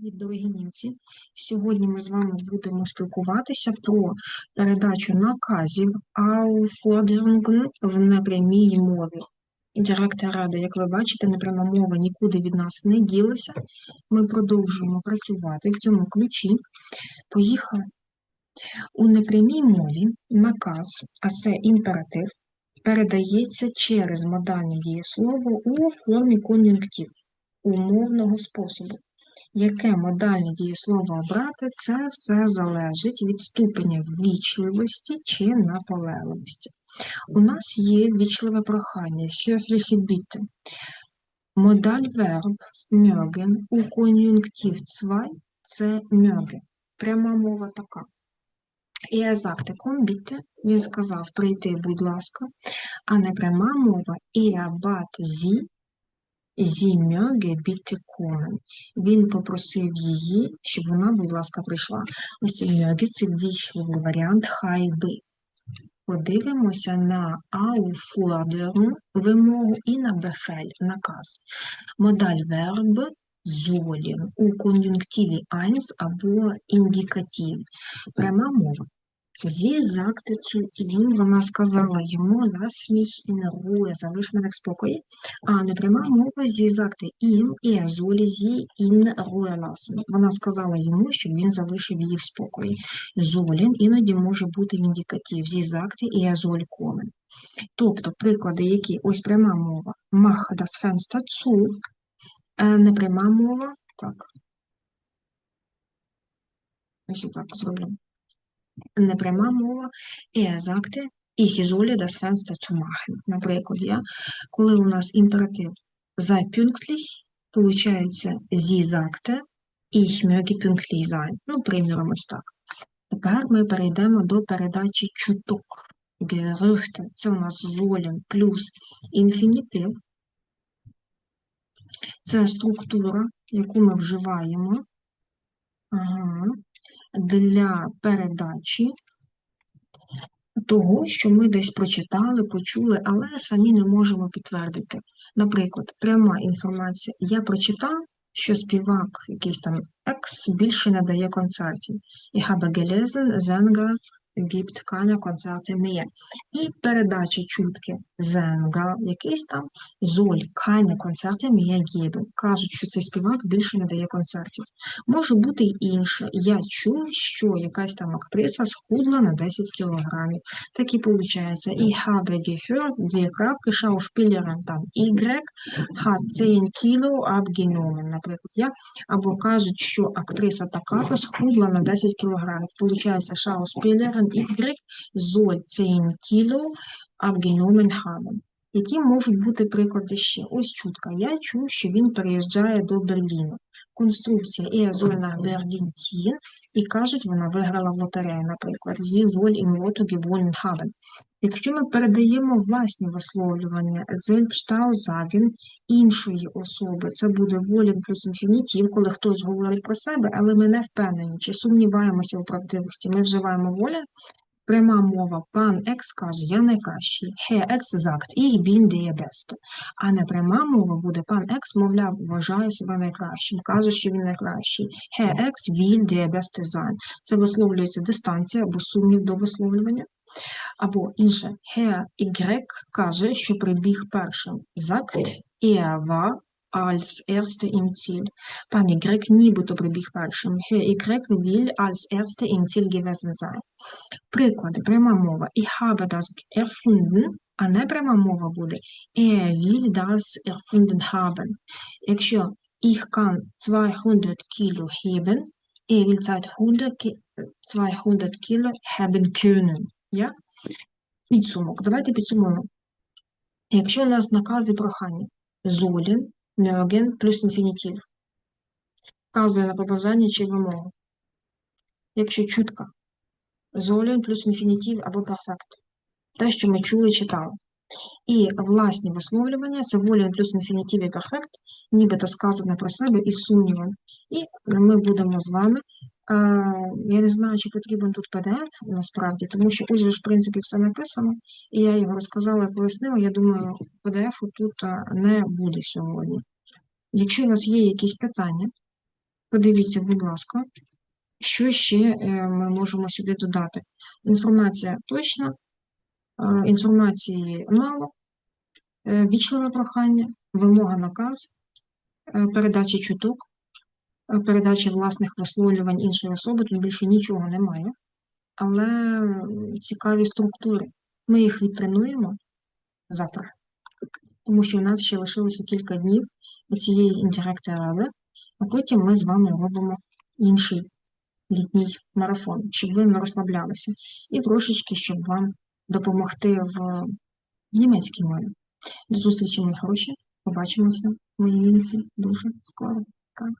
Привіт, дорогі німці! Сьогодні ми з вами будемо спілкуватися про передачу наказів Aufforderungen в непрямій мові. Директор ради, як ви бачите, непряма мова нікуди від нас не ділася. Ми продовжуємо працювати в цьому ключі. Поїхали. У непрямій мові наказ, а це імператив, передається через модальне дієслово у формі кон'юнктив умовного способу. Яке модальне дієслово обрати, це все залежить від ступеня ввічливості чи наполегливості. У нас є ввічливе прохання höfliche Bitte. Модаль верб mögen у кон'юнктив 2 це möge. Пряма мова така. Sagte, komm bitte, він сказав прийти, будь ласка, а не пряма мова sie, Sie möge bitte kommen. Він попросив її, щоб вона, будь ласка, прийшла. Ось möge – це ввічливий варіант хай би. Подивимося на auffordern вимогу і на Befehl – наказ. Модаль верб sollen у кон'юнктиві 1 або індикатив. Пряма мова. Sagte zu ihm, вона сказала йому, mich in Ruhe, залиш мене в спокої. А непряма мова, sie sagte ihm, er solle sie in Ruhe lassen. Вона сказала йому, щоб він залишив її в спокої. Sollen іноді може бути індикатив. Sie sagte, er soll kommen. Тобто приклади, які ось пряма мова. Mach das Fenster zu. Е, Непряма мова. Так. Ось так зроблю непряма мова, er sagte, ich solle das Fenster zumachen. Наприклад, я, коли у нас імператив sei pünktlich, получається sie sagte, ich möge pünktlich sein. Ну, приміром ось так. Тепер ми перейдемо до передачі чуток. Gerüchte. Це у нас sollen плюс інфінітив. Це структура, яку ми вживаємо. Ага для передачі того, що ми десь прочитали, почули, але самі не можемо підтвердити. Наприклад, пряма інформація. Я прочитав, що співак якийсь там екс більше не дає концертів. Habe gelesen, Sänger gibt keine Konzerte mehr. І передача чутки Sänger, якийсь там soll keine Konzerte mehr geben. Кажуть, що цей співак більше не дає концертів. Може бути й інше. Я чув, що якась там актриса схудла на 10 кілограмів. Так і виходить. Ich habe gehört, die Krabke Schauspielerin там Y hat 10 Kilo abgenommen. Наприклад, я або кажуть, що актриса така-то схудла на 10 кілограмів. Получається, Schauspielerin Y soll 10 Kilo abgenommen haben. Які можуть бути приклади ще? Ось чутка. Я чув, що він переїжджає до Берліну. Конструкція «Er soll nach Berlin ziehen» і кажуть, вона виграла в лотерею, наприклад, «Sie soll im Lotto gewonnen haben». Якщо ми передаємо власні висловлювання «Selbstaussagen» іншої особи, це буде волін плюс інфінітів, коли хтось говорить про себе, але ми не впевнені, чи сумніваємося у правдивості. Ми вживаємо волін, Пряма мова пан Екс каже, я найкращий. Herr Екс sagt, ich bin der Beste. А не пряма мова буде пан Екс, мовляв, вважає себе найкращим, каже, що він найкращий. Herr Екс will der Beste sein. Це висловлюється дистанція або сумнів до висловлювання. Або інше, Herr Y каже, що прибіг першим. Sagt, er war als erste im Ziel. Пан Y нібито прибіг першим. Herr Y will als erste im Ziel gewesen sein. Приклади, пряма мова. Ich habe das erfunden, а не пряма мова буде. Er will das erfunden haben. Якщо ich kann 200 Kilo heben, er will 200, Ki- 200 Kilo haben können. Ja? Підсумок. Давайте підсумуємо. Якщо у нас накази прохання sollen, mögen плюс інфінітив, вказує на побажання чи вимогу. Якщо чутка, sollen плюс інфінітив або перфект. Те, що ми чули, читали. І власні висловлювання це волін плюс інфінітив і перфект, нібито сказане про себе із сумнівом. І ми будемо з вами. е, Я не знаю, чи потрібен тут PDF насправді, тому що ось же в принципі, все написано, і я його розказала і пояснила. Я думаю, PDF тут е, не буде сьогодні. Якщо у вас є якісь питання, Подивіться, будь ласка, що ще е, ми можемо сюди додати. Інформація точна, е, інформації мало, е, вічливе прохання, вимога наказ, передача чуток, передача власних висловлювань іншої особи, тут більше нічого немає. Але цікаві структури. Ми їх відтренуємо завтра, тому що у нас ще лишилося кілька днів у цієї інтерактиви, а потім ми з вами робимо інший літній марафон, щоб ви не розслаблялися, і трошечки, щоб вам допомогти в німецькій мові. До зустрічі, мої хороші. Побачимося, мої німці, дуже скоро. Пока.